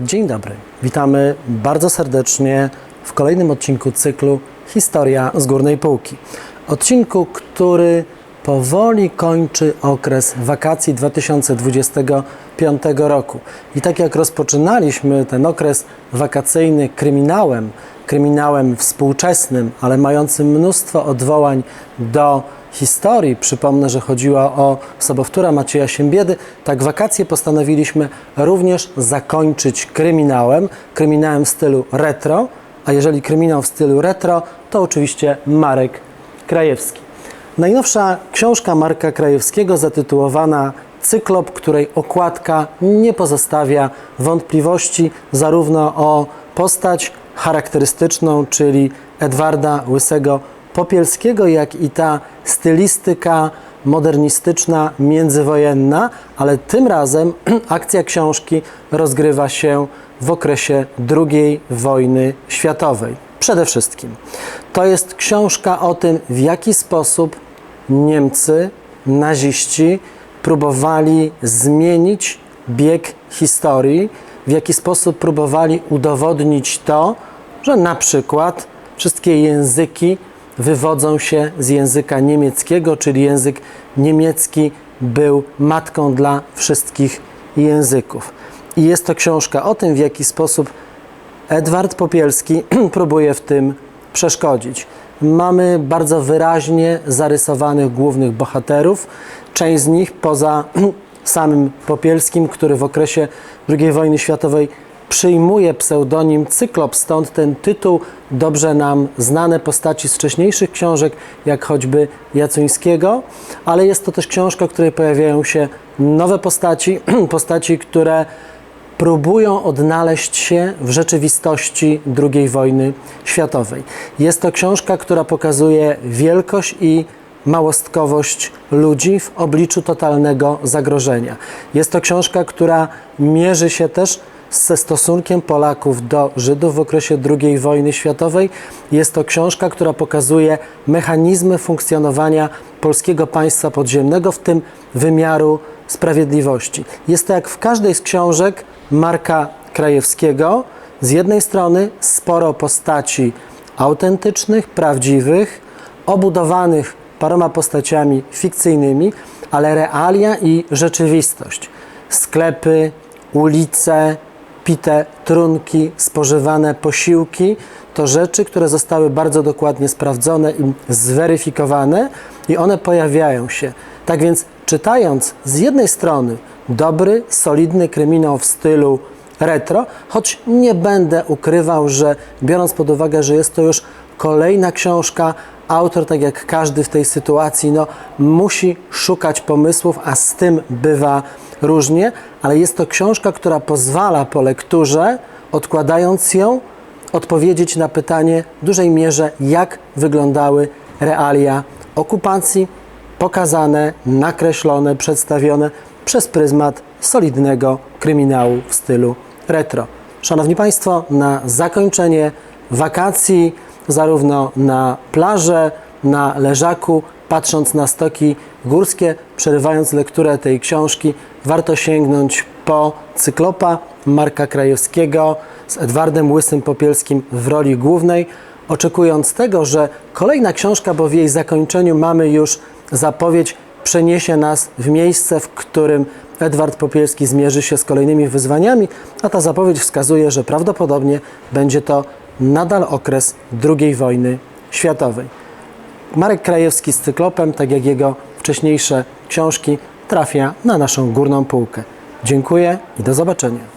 Dzień dobry. Witamy bardzo serdecznie w kolejnym odcinku cyklu Historia z górnej półki. Odcinku, który powoli kończy okres wakacji 2025 roku. I tak jak rozpoczynaliśmy ten okres wakacyjny kryminałem, kryminałem współczesnym, ale mającym mnóstwo odwołań do historii. Przypomnę, że chodziło o sobowtóra Macieja Siembiedy. Tak wakacje postanowiliśmy również zakończyć kryminałem, kryminałem w stylu retro, a jeżeli kryminał w stylu retro, to oczywiście Marek Krajewski. Najnowsza książka Marka Krajewskiego zatytułowana Cyklop, której okładka nie pozostawia wątpliwości zarówno o postać charakterystyczną, czyli Edwarda Łysego Popielskiego, jak i ta stylistyka modernistyczna, międzywojenna, ale tym razem akcja książki rozgrywa się w okresie II wojny światowej. Przede wszystkim to jest książka o tym, w jaki sposób Niemcy, naziści próbowali zmienić bieg historii, w jaki sposób próbowali udowodnić to, że na przykład wszystkie języki wywodzą się z języka niemieckiego, czyli język niemiecki był matką dla wszystkich języków. I jest to książka o tym, w jaki sposób Edward Popielski próbuje w tym przeszkodzić. Mamy bardzo wyraźnie zarysowanych głównych bohaterów. Część z nich poza samym Popielskim, który w okresie II wojny światowej przyjmuje pseudonim Cyklop, stąd ten tytuł, dobrze nam znane postaci z wcześniejszych książek, jak choćby Jacuńskiego, ale jest to też książka, w której pojawiają się nowe postaci, postaci, które próbują odnaleźć się w rzeczywistości II wojny światowej. Jest to książka, która pokazuje wielkość i małostkowość ludzi w obliczu totalnego zagrożenia. Jest to książka, która mierzy się też ze stosunkiem Polaków do Żydów w okresie II wojny światowej. Jest to książka, która pokazuje mechanizmy funkcjonowania polskiego państwa podziemnego, w tym wymiaru sprawiedliwości. Jest to jak w każdej z książek Marka Krajewskiego, z jednej strony sporo postaci autentycznych, prawdziwych, obudowanych paroma postaciami fikcyjnymi, ale realia i rzeczywistość. Sklepy, ulice, pite trunki, spożywane posiłki to rzeczy, które zostały bardzo dokładnie sprawdzone i zweryfikowane i one pojawiają się. Tak więc czytając z jednej strony dobry, solidny kryminał w stylu retro, choć nie będę ukrywał, że biorąc pod uwagę, że jest to już kolejna książka, autor, tak jak każdy w tej sytuacji, no, musi szukać pomysłów, a z tym bywa różnie, ale jest to książka, która pozwala po lekturze, odkładając ją, odpowiedzieć na pytanie w dużej mierze, jak wyglądały realia okupacji, pokazane, nakreślone, przedstawione przez pryzmat solidnego kryminału w stylu retro. Szanowni Państwo, na zakończenie wakacji, zarówno na plażę, na leżaku, patrząc na stoki górskie, przerywając lekturę tej książki, warto sięgnąć po Cyklopa Marka Krajewskiego z Edwardem Łysym Popielskim w roli głównej, oczekując tego, że kolejna książka, bo w jej zakończeniu mamy już zapowiedź, przeniesie nas w miejsce, w którym Edward Popielski zmierzy się z kolejnymi wyzwaniami, a ta zapowiedź wskazuje, że prawdopodobnie będzie to nadal okres II wojny światowej. Marek Krajewski z Cyklopem, tak jak jego wcześniejsze książki, trafia na naszą górną półkę. Dziękuję i do zobaczenia.